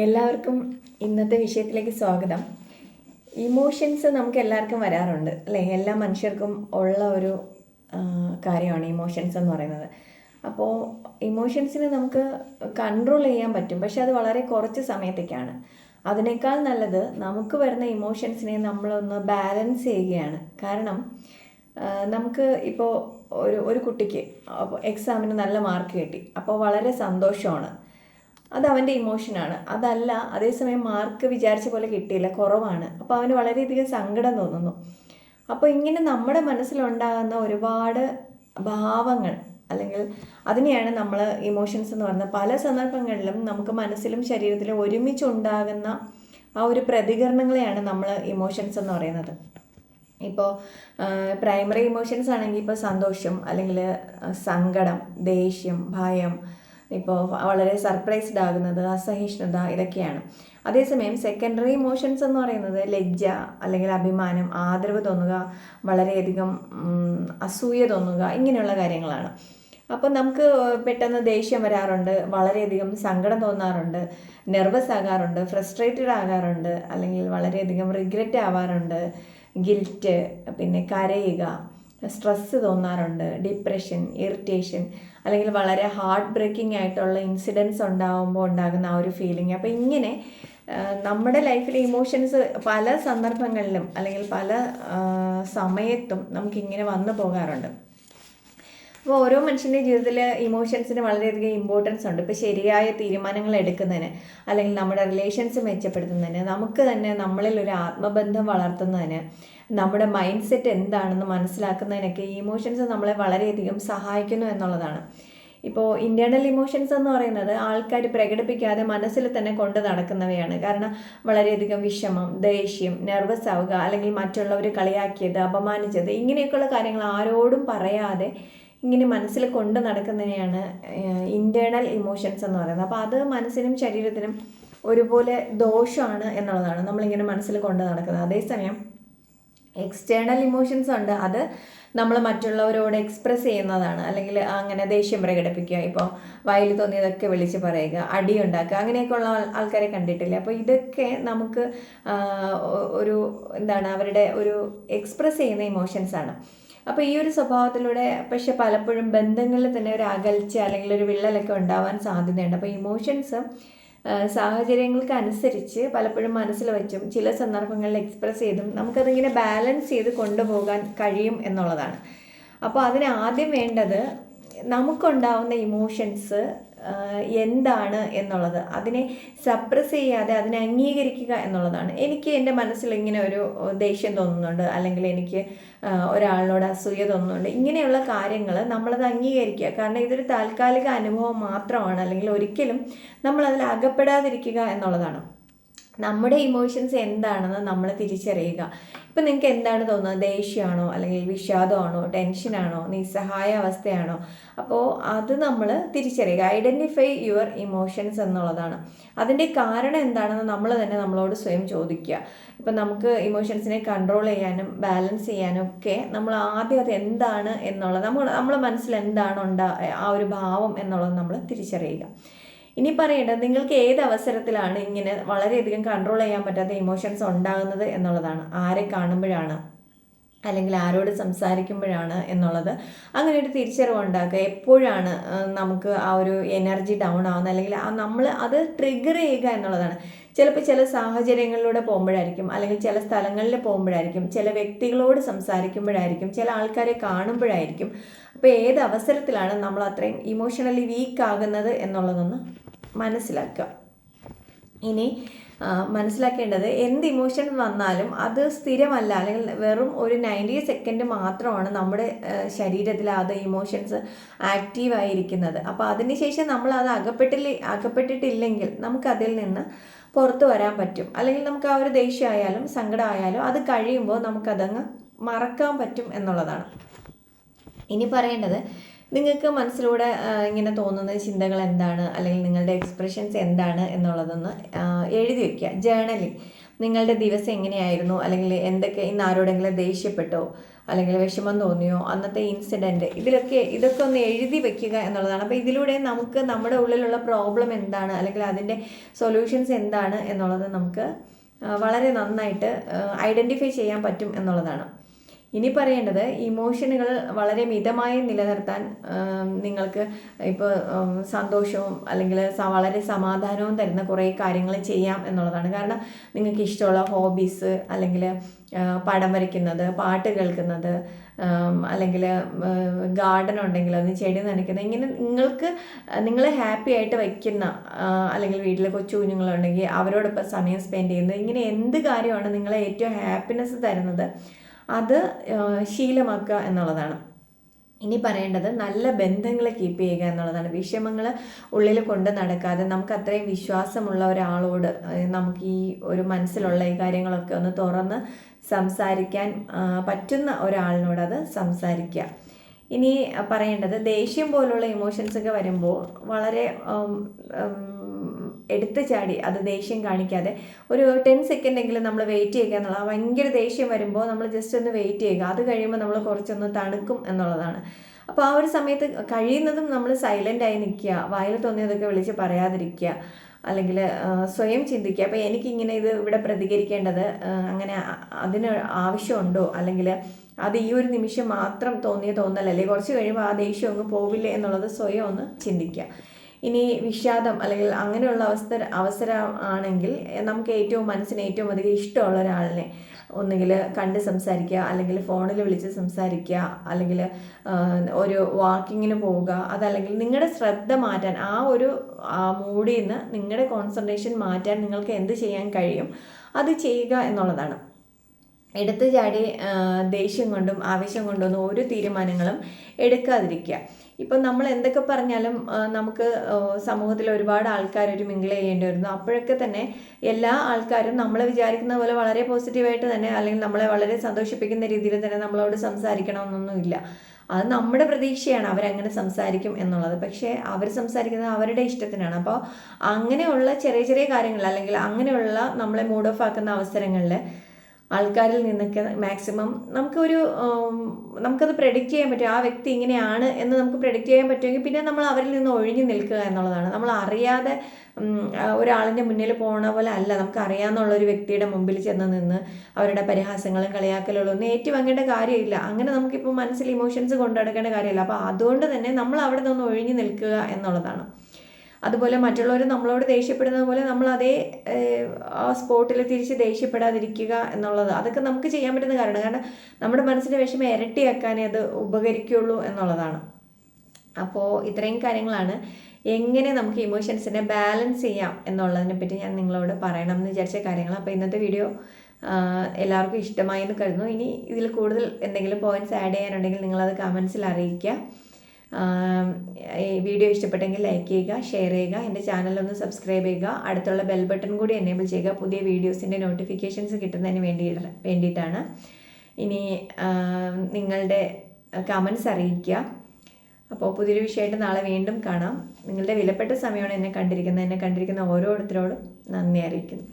എല്ലാവർക്കും ഇന്നത്തെ വിഷയത്തിലേക്ക് സ്വാഗതം. ഇമോഷൻസ് നമുക്ക് എല്ലാവർക്കും വരാറുണ്ട് അല്ലേ? എല്ലാ മനുഷ്യർക്കും ഉള്ള ഒരു കാര്യമാണ് ഇമോഷൻസ് എന്ന് പറയുന്നത്. അപ്പോൾ ഇമോഷൻസിനെ നമുക്ക് കൺട്രോൾ ചെയ്യാൻ പറ്റും പക്ഷെ അത് വളരെ കുറച്ച് സമയത്തേക്കാണ്. അതിനേക്കാൾ നല്ലത് നമുക്ക് വരുന്ന ഇമോഷൻസിനെ നമ്മളൊന്ന് ബാലൻസ് ചെയ്യുകയാണ്. കാരണം നമുക്ക് ഇപ്പോൾ ഒരു ഒരു കുട്ടിക്ക് എക്സാമിന് നല്ല മാർക്ക് കിട്ടി അപ്പോൾ വളരെ സന്തോഷമാണ്. അത് അവന്റെ ഇമോഷനാണ് അതല്ല അതേസമയം മാർക്ക് വിചാരിച്ച പോലെ കിട്ടിയില്ല കുറവാണ്. അപ്പോൾ അവന് വളരെയധികം സങ്കടം തോന്നുന്നു. അപ്പോൾ ഇങ്ങനെ നമ്മുടെ മനസ്സിലുണ്ടാകുന്ന ഒരുപാട് ഭാവങ്ങൾ അല്ലെങ്കിൽ അതിനെയാണ് നമ്മൾ ഇമോഷൻസ് എന്ന് പറയുന്നത്. പല സന്ദർഭങ്ങളിലും നമുക്ക് മനസ്സിലും ശരീരത്തിലും ഒരുമിച്ചുണ്ടാകുന്ന ആ ഒരു പ്രതികരണങ്ങളെയാണ് നമ്മൾ ഇമോഷൻസ് എന്ന് പറയുന്നത്. ഇപ്പോൾ പ്രൈമറി ഇമോഷൻസ് ആണെങ്കിൽ ഇപ്പോൾ സന്തോഷം അല്ലെങ്കിൽ സങ്കടം ദേഷ്യം ഭയം ഇപ്പോൾ വളരെ സർപ്രൈസ്ഡ് ആകുന്നത് അസഹിഷ്ണുത ഇതൊക്കെയാണ്. അതേസമയം സെക്കൻഡറി ഇമോഷൻസ് എന്ന് പറയുന്നത് ലജ്ജ അല്ലെങ്കിൽ അഭിമാനം ആദരവ് തോന്നുക വളരെയധികം അസൂയ തോന്നുക ഇങ്ങനെയുള്ള കാര്യങ്ങളാണ്. അപ്പോൾ നമുക്ക് പെട്ടെന്ന് ദേഷ്യം വരാറുണ്ട് വളരെയധികം സങ്കടം തോന്നാറുണ്ട് നെർവസ് ആകാറുണ്ട് ഫ്രസ്ട്രേറ്റഡ് ആകാറുണ്ട് അല്ലെങ്കിൽ വളരെയധികം റിഗ്രറ്റ് ആവാറുണ്ട് ഗിൽറ്റ് പിന്നെ കരയുക സ്ട്രെസ്സ് തോന്നാറുണ്ട് ഡിപ്രഷൻ ഇറിറ്റേഷൻ അല്ലെങ്കിൽ വളരെ ഹാർട്ട് ബ്രേക്കിംഗ് ആയിട്ടുള്ള ഇൻസിഡൻസ് ഉണ്ടാകുമ്പോൾ ഉണ്ടാകുന്ന ആ ഒരു ഫീലിംഗ് അപ്പോൾ ഇങ്ങനെ നമ്മുടെ ലൈഫിലെ ഇമോഷൻസ് പല സന്ദർഭങ്ങളിലും അല്ലെങ്കിൽ പല സമയത്തും നമുക്കിങ്ങനെ വന്നു പോകാറുണ്ട്. അപ്പോൾ ഓരോ മനുഷ്യന്റെ ജീവിതത്തിൽ ഇമോഷൻസിന് വളരെയധികം ഇമ്പോർട്ടൻസ് ഉണ്ട്. ഇപ്പോൾ ശരിയായ തീരുമാനങ്ങൾ എടുക്കുന്നതിന് അല്ലെങ്കിൽ നമ്മുടെ റിലേഷൻസ് മെച്ചപ്പെടുത്തുന്നതിന് നമുക്ക് തന്നെ നമ്മളിൽ ഒരു ആത്മബന്ധം വളർത്തുന്നതിന് നമ്മുടെ മൈൻഡ് സെറ്റ് എന്താണെന്ന് മനസ്സിലാക്കുന്നതിനൊക്കെ ഇമോഷൻസ് നമ്മളെ വളരെയധികം സഹായിക്കുന്നു എന്നുള്ളതാണ്. ഇപ്പോൾ ഇന്റേർണൽ ഇമോഷൻസ് എന്ന് പറയുന്നത് ആൾക്കാർ പ്രകടിപ്പിക്കാതെ മനസ്സിൽ തന്നെ കൊണ്ട് നടക്കുന്നവയാണ്. കാരണം വളരെയധികം വിഷമം ദേഷ്യം നെർവസ് ആവുക അല്ലെങ്കിൽ മറ്റുള്ളവർ കളിയാക്കിയത് അപമാനിച്ചത് ഇങ്ങനെയൊക്കെയുള്ള കാര്യങ്ങൾ ആരോടും പറയാതെ ഇങ്ങനെ മനസ്സിൽ കൊണ്ട് നടക്കുന്നതിനെയാണ് ഇന്റേർണൽ ഇമോഷൻസ് എന്ന് പറയുന്നത്. അപ്പോൾ അത് മനസ്സിനും ശരീരത്തിനും ഒരുപോലെ ദോഷമാണ് എന്നുള്ളതാണ് നമ്മളിങ്ങനെ മനസ്സിൽ കൊണ്ട് നടക്കുന്നത്. അതേസമയം എക്സ്റ്റേണൽ ഇമോഷൻസ് ഉണ്ട്. അത് നമ്മൾ മറ്റുള്ളവരോട് എക്സ്പ്രസ് ചെയ്യുന്നതാണ്. അല്ലെങ്കിൽ അങ്ങനെ ദേഷ്യം പ്രകടിപ്പിക്കുക ഇപ്പോൾ വയൽ തോന്നിയതൊക്കെ വിളിച്ച് പറയുക അടി ഉണ്ടാക്കുക അങ്ങനെയൊക്കെയുള്ള ആൾ- ആൾക്കാരെ കണ്ടിട്ടില്ലേ? അപ്പോൾ ഇതൊക്കെ നമുക്ക് ഒരു എന്താണ് അവരുടെ ഒരു എക്സ്പ്രസ് ചെയ്യുന്ന ഇമോഷൻസ് ആണ്. അപ്പോൾ ഈ ഒരു സ്വഭാവത്തിലൂടെ പക്ഷെ പലപ്പോഴും ബന്ധങ്ങളിൽ തന്നെ ഒരു അകൽച്ച അല്ലെങ്കിൽ ഒരു വിള്ളലൊക്കെ ഉണ്ടാവാൻ സാധ്യതയുണ്ട്. അപ്പോൾ ഇമോഷൻസ് സാഹചര്യങ്ങൾക്ക് അനുസരിച്ച് പലപ്പോഴും മനസ്സിൽ വെച്ചും ചില സന്ദർഭങ്ങളിൽ എക്സ്പ്രസ് ചെയ്തും നമുക്കതിങ്ങനെ ബാലൻസ് ചെയ്ത് കൊണ്ടുപോകാൻ കഴിയും എന്നുള്ളതാണ്. അപ്പോൾ അതിന് ആദ്യം വേണ്ടത് നമുക്കുണ്ടാവുന്ന ഇമോഷൻസ് എന്താണ് എന്നുള്ളത്. അതിനെ സപ്രസ് ചെയ്യാതെ അതിനെ അംഗീകരിക്കുക എന്നുള്ളതാണ്. എനിക്ക് എന്റെ മനസ്സിൽ ഇങ്ങനെ ഒരു ദേഷ്യം തോന്നുന്നുണ്ട്. അല്ലെങ്കിൽ എനിക്ക് ഒരാളിനോട് അസൂയ തോന്നുന്നുണ്ട്. ഇങ്ങനെയുള്ള കാര്യങ്ങൾ നമ്മളത് അംഗീകരിക്കുക. കാരണം ഇതൊരു താൽക്കാലിക അനുഭവം മാത്രമാണ്. അല്ലെങ്കിൽ ഒരിക്കലും നമ്മളതിൽ അകപ്പെടാതിരിക്കുക എന്നുള്ളതാണ്. നമ്മുടെ ഇമോഷൻസ് എന്താണെന്ന് നമ്മൾ തിരിച്ചറിയുക. ഇപ്പം നിങ്ങൾക്ക് എന്താണ് തോന്നുന്നത്? ദേഷ്യമാണോ? അല്ലെങ്കിൽ വിഷാദമാണോ? ടെൻഷനാണോ നിസ്സഹായ അവസ്ഥയാണോ? അപ്പോൾ അത് നമ്മൾ തിരിച്ചറിയുക. ഐഡന്റിഫൈ യുവർ ഇമോഷൻസ് എന്നുള്ളതാണ്. അതിന്റെ കാരണം എന്താണെന്ന് നമ്മൾ തന്നെ നമ്മളോട് സ്വയം ചോദിക്കുക. ഇപ്പം നമുക്ക് ഇമോഷൻസിനെ കൺട്രോൾ ചെയ്യാനും ബാലൻസ് ചെയ്യാനും ഒക്കെ നമ്മൾ ആദ്യം അത് എന്താണ് എന്നുള്ളത് നമ്മൾ നമ്മളെ മനസ്സിൽ എന്താണ് ഉണ്ടാ ആ ഒരു ഭാവം എന്നുള്ളത് നമ്മൾ തിരിച്ചറിയുക. ഇനി പറയേണ്ടത് നിങ്ങൾക്ക് ഏത് അവസരത്തിലാണ് ഇങ്ങനെ വളരെയധികം കൺട്രോൾ ചെയ്യാൻ പറ്റാത്ത ഇമോഷൻസ് ഉണ്ടാകുന്നത് എന്നുള്ളതാണ്. ആരെ കാണുമ്പോഴാണ് അല്ലെങ്കിൽ ആരോട് സംസാരിക്കുമ്പോഴാണ് എന്നുള്ളത്. അങ്ങനെ ഒരു തിരിച്ചറിവ് ഉണ്ടാക്കുക. എപ്പോഴാണ് നമുക്ക് ആ ഒരു എനർജി ഡൗൺ ആവുന്നത്? അല്ലെങ്കിൽ ആ നമ്മൾ അത് ട്രിഗർ ചെയ്യുക എന്നുള്ളതാണ്. ചിലപ്പോൾ ചില സാഹചര്യങ്ങളിലൂടെ പോകുമ്പോഴായിരിക്കും. അല്ലെങ്കിൽ ചില സ്ഥലങ്ങളിൽ പോകുമ്പോഴായിരിക്കും. ചില വ്യക്തികളോട് സംസാരിക്കുമ്പോഴായിരിക്കും. ചില ആൾക്കാരെ കാണുമ്പോഴായിരിക്കും. അപ്പോൾ ഏത് അവസരത്തിലാണ് നമ്മൾ അത്രയും ഇമോഷണലി വീക്ക് ആകുന്നത് എന്നുള്ളതൊന്ന് മനസ്സിലാക്കുക. ഇനി മനസ്സിലാക്കേണ്ടത് എന്ത് ഇമോഷൻ വന്നാലും അത് സ്ഥിരമല്ല. അല്ലെങ്കിൽ വെറും ഒരു നയന്റി സെക്കൻഡ് മാത്രമാണ് നമ്മുടെ ശരീരത്തിൽ അത് ഇമോഷൻസ് ആക്റ്റീവായിരിക്കുന്നത് അപ്പോൾ അതിനുശേഷം നമ്മൾ അത് അകപ്പെട്ടില്ല അകപ്പെട്ടിട്ടില്ലെങ്കിൽ നമുക്കതിൽ നിന്ന് പുറത്തു വരാൻ പറ്റും. അല്ലെങ്കിൽ നമുക്ക് ആ ഒരു ദേഷ്യമായാലും സങ്കടമായാലും അത് കഴിയുമ്പോൾ നമുക്കതങ്ങ് മറക്കാൻ പറ്റും എന്നുള്ളതാണ്. ഇനി പറയേണ്ടത് നിങ്ങൾക്ക് മനസ്സിലൂടെ ഇങ്ങനെ തോന്നുന്ന ചിന്തകൾ എന്താണ്? അല്ലെങ്കിൽ നിങ്ങളുടെ എക്സ്പ്രഷൻസ് എന്താണ് എന്നുള്ളതൊന്ന് എഴുതി വയ്ക്കുക ജേണലിൽ നിങ്ങളുടെ ദിവസം എങ്ങനെയായിരുന്നു? അല്ലെങ്കിൽ എന്തൊക്കെ ഇന്ന് ആരോടെങ്കിലും ദേഷ്യപ്പെട്ടോ? അല്ലെങ്കിൽ വിഷമം തോന്നിയോ? അന്നത്തെ ഇൻസിഡന്റ് ഇതിലൊക്കെ ഇതൊക്കെ ഒന്ന് എഴുതി വെക്കുക എന്നുള്ളതാണ്. അപ്പോൾ ഇതിലൂടെ നമുക്ക് നമ്മുടെ ഉള്ളിലുള്ള പ്രോബ്ലം എന്താണ്? അല്ലെങ്കിൽ അതിന്റെ സൊല്യൂഷൻസ് എന്താണ് എന്നുള്ളത് നമുക്ക് വളരെ നന്നായിട്ട് ഐഡന്റിഫൈ ചെയ്യാൻ പറ്റും എന്നുള്ളതാണ്. ഇനി പറയേണ്ടത് ഇമോഷനുകൾ വളരെ മിതമായി നിലനിർത്താൻ നിങ്ങൾക്ക് ഇപ്പോൾ സന്തോഷവും അല്ലെങ്കിൽ വളരെ സമാധാനവും തരുന്ന കുറേ കാര്യങ്ങൾ ചെയ്യാം എന്നുള്ളതാണ്. കാരണം നിങ്ങൾക്ക് ഇഷ്ടമുള്ള ഹോബീസ് അല്ലെങ്കിൽ പടം വരയ്ക്കുന്നത് പാട്ട് കേൾക്കുന്നത് അല്ലെങ്കിൽ ഗാർഡൻ ഉണ്ടെങ്കിൽ അത് ചെടി നനയ്ക്കുന്നത് ഇങ്ങനെ നിങ്ങൾക്ക് നിങ്ങളെ ഹാപ്പി ആയിട്ട് വയ്ക്കുന്ന അല്ലെങ്കിൽ വീട്ടിലെ കൊച്ചു കുഞ്ഞുങ്ങളുണ്ടെങ്കിൽ അവരോടൊപ്പം സമയം സ്പെൻഡ് ചെയ്യുന്നത് ഇങ്ങനെ എന്ത് കാര്യമാണ് നിങ്ങളെ ഏറ്റവും ഹാപ്പിനെസ് തരുന്നത് അത് ശീലമാക്കുക എന്നുള്ളതാണ്. ഇനി പറയേണ്ടത് നല്ല ബന്ധങ്ങൾ കീപ്പ് ചെയ്യുക എന്നുള്ളതാണ്. വിഷമങ്ങൾ ഉള്ളിൽ കൊണ്ട് നടക്കാതെ നമുക്ക് അത്രയും വിശ്വാസമുള്ള ഒരാളോട് നമുക്ക് ഈ ഒരു മനസ്സിലുള്ള ഈ കാര്യങ്ങളൊക്കെ ഒന്ന് തുറന്ന് സംസാരിക്കാൻ പറ്റുന്ന ഒരാളിനോട് അത് സംസാരിക്കുക. ഇനി പറയേണ്ടത് ദേഷ്യം പോലുള്ള ഇമോഷൻസ് ഒക്കെ വരുമ്പോൾ വളരെ എടുത്തു ചാടി അത് ദേഷ്യം കാണിക്കാതെ ഒരു ടെൻ സെക്കൻഡ് എങ്കിലും നമ്മൾ വെയിറ്റ് ചെയ്യുക എന്നുള്ളത് ഭയങ്കര ദേഷ്യം വരുമ്പോൾ നമ്മൾ ജസ്റ്റ് ഒന്ന് വെയിറ്റ് ചെയ്യുക. അത് കഴിയുമ്പോൾ നമ്മൾ കുറച്ചൊന്ന് തണുക്കും എന്നുള്ളതാണ്. അപ്പോൾ ആ ഒരു സമയത്ത് കഴിയുന്നതും നമ്മൾ സൈലന്റായി നിൽക്കുക. വായിൽ തോന്നിയതൊക്കെ വിളിച്ച് പറയാതിരിക്കുക. അല്ലെങ്കിൽ സ്വയം ചിന്തിക്കുക. അപ്പോൾ എനിക്കിങ്ങനെ ഇത് ഇവിടെ പ്രതികരിക്കേണ്ടത് അങ്ങനെ അതിന് ആവശ്യമുണ്ടോ? അല്ലെങ്കിൽ അത് ഈ ഒരു നിമിഷം മാത്രം തോന്നിയ തോന്നലല്ലേ? കുറച്ച് കഴിയുമ്പോൾ ആ ദേഷ്യം അങ്ങ് പോവില്ലേ എന്നുള്ളത് സ്വയം ഒന്ന് ചിന്തിക്കുക. ഇനി വിഷാദം അല്ലെങ്കിൽ അങ്ങനെയുള്ള അവസ്ഥ അവസരം ആണെങ്കിൽ നമുക്ക് ഏറ്റവും മനസ്സിന് ഏറ്റവും അധികം ഇഷ്ടമുള്ള ഒരാളിനെ ഒന്നുകിൽ കണ്ട് സംസാരിക്കുക അല്ലെങ്കിൽ ഫോണിൽ വിളിച്ച് സംസാരിക്കുക അല്ലെങ്കിൽ ഒരു വാക്കിങ്ങിന് പോവുക അതല്ലെങ്കിൽ നിങ്ങളുടെ ശ്രദ്ധ മാറ്റാൻ ആ ഒരു മൂഡിൽ നിന്ന് നിങ്ങളുടെ കോൺസെൻട്രേഷൻ മാറ്റാൻ നിങ്ങൾക്ക് എന്ത് ചെയ്യാൻ കഴിയും അത് ചെയ്യുക എന്നുള്ളതാണ്. എടുത്തു ചാടി ദേഷ്യം കൊണ്ടും ആവേശം കൊണ്ടൊന്നും ഒരു തീരുമാനങ്ങളും എടുക്കാതിരിക്കുക. ഇപ്പം നമ്മൾ എന്തൊക്കെ പറഞ്ഞാലും നമുക്ക് സമൂഹത്തിൽ ഒരുപാട് ആൾക്കാർ ഒരു മിങ്കിൾ ചെയ്യേണ്ടി വരുന്നു. അപ്പോഴൊക്കെ തന്നെ എല്ലാ ആൾക്കാരും നമ്മൾ വിചാരിക്കുന്ന പോലെ വളരെ പോസിറ്റീവായിട്ട് തന്നെ അല്ലെങ്കിൽ നമ്മളെ വളരെ സന്തോഷിപ്പിക്കുന്ന രീതിയിൽ തന്നെ നമ്മളോട് സംസാരിക്കണമെന്നൊന്നുമില്ല അത് നമ്മുടെ പ്രതീക്ഷയാണ് അവരങ്ങനെ സംസാരിക്കും എന്നുള്ളത്. പക്ഷേ അവർ സംസാരിക്കുന്നത് അവരുടെ ഇഷ്ടത്തിനാണ്. അപ്പോൾ അങ്ങനെയുള്ള ചെറിയ ചെറിയ കാര്യങ്ങൾ അല്ലെങ്കിൽ അങ്ങനെയുള്ള നമ്മളെ മൂഡ് ഓഫ് ആക്കുന്ന അവസരങ്ങളിൽ ആൾക്കാരിൽ നിന്നൊക്കെ മാക്സിമം നമുക്കൊരു നമുക്കത് പ്രെഡിക്റ്റ് ചെയ്യാൻ പറ്റും. ആ വ്യക്തി ഇങ്ങനെയാണ് എന്ന് നമുക്ക് പ്രെഡിക്റ്റ് ചെയ്യാൻ പറ്റുമെങ്കിൽ പിന്നെ നമ്മൾ അവരിൽ നിന്ന് ഒഴിഞ്ഞു നിൽക്കുക എന്നുള്ളതാണ്. നമ്മൾ അറിയാതെ ഒരാളിന്റെ മുന്നിൽ പോണ പോലെ അല്ല. നമുക്ക് ഒരു വ്യക്തിയുടെ മുമ്പിൽ ചെന്ന് നിന്ന് അവരുടെ പരിഹാസങ്ങളും കളിയാക്കലുകളും ഒന്നും ഏറ്റുവാങ്ങേണ്ട കാര്യമില്ല. അങ്ങനെ നമുക്കിപ്പോൾ മനസ്സിൽ ഇമോഷൻസ് കൊണ്ടുനടക്കേണ്ട കാര്യമില്ല. അപ്പോൾ അതുകൊണ്ട് തന്നെ നമ്മൾ അവിടെ നിന്ന് ഒഴിഞ്ഞു നിൽക്കുക എന്നുള്ളതാണ്. അതുപോലെ മറ്റുള്ളവർ നമ്മളോട് ദേഷ്യപ്പെടുന്നത് പോലെ നമ്മൾ അതേ ആ സ്പോട്ടിൽ തിരിച്ച് ദേഷ്യപ്പെടാതിരിക്കുക എന്നുള്ളത്. അതൊക്കെ നമുക്ക് ചെയ്യാൻ പറ്റുന്ന കാര്യമാണ്. കാരണം നമ്മുടെ മനസ്സിന്റെ വിഷമം ഇരട്ടിയാക്കാനേ അത് ഉപകരിക്കുള്ളൂ എന്നുള്ളതാണ്. അപ്പോൾ ഇത്രയും കാര്യങ്ങളാണ്. എങ്ങനെ നമുക്ക് ഇമോഷൻസിനെ ബാലൻസ് ചെയ്യാം എന്നുള്ളതിനെ പറ്റി ഞാൻ നിങ്ങളോട് പറയണം എന്ന് വിചാരിച്ച കാര്യങ്ങൾ അപ്പോൾ ഇന്നത്തെ വീഡിയോ എല്ലാവർക്കും ഇഷ്ടമായി എന്ന് കരുതുന്നു. ഇനി ഇതിൽ കൂടുതൽ എന്തെങ്കിലും പോയിന്റ്സ് ആഡ് ചെയ്യാനുണ്ടെങ്കിൽ നിങ്ങളത് കമൻസിൽ അറിയിക്കുക. വീഡിയോ ഇഷ്ടപ്പെട്ടെങ്കിൽ ലൈക്ക് ചെയ്യുക ഷെയർ ചെയ്യുക എന്റെ ചാനലൊന്ന് സബ്സ്ക്രൈബ് ചെയ്യുക അടുത്തുള്ള ബെൽ ബട്ടൺ കൂടി എനേബിൾ ചെയ്യുക. പുതിയ വീഡിയോസിന്റെ നോട്ടിഫിക്കേഷൻസ് കിട്ടുന്നതിന് വേണ്ടി വേണ്ടിയിട്ടാണ്. ഇനി നിങ്ങളുടെ കമൻസ് അറിയിക്കുക. അപ്പോൾ പുതിയൊരു വിഷയമായിട്ട് നാളെ വീണ്ടും കാണാം. നിങ്ങളുടെ വിലപ്പെട്ട സമയമാണ് എന്നെ കണ്ടിരിക്കുന്നത്. എന്നെ കണ്ടിരിക്കുന്ന ഓരോരുത്തരോടും നന്ദി അറിയിക്കുന്നു.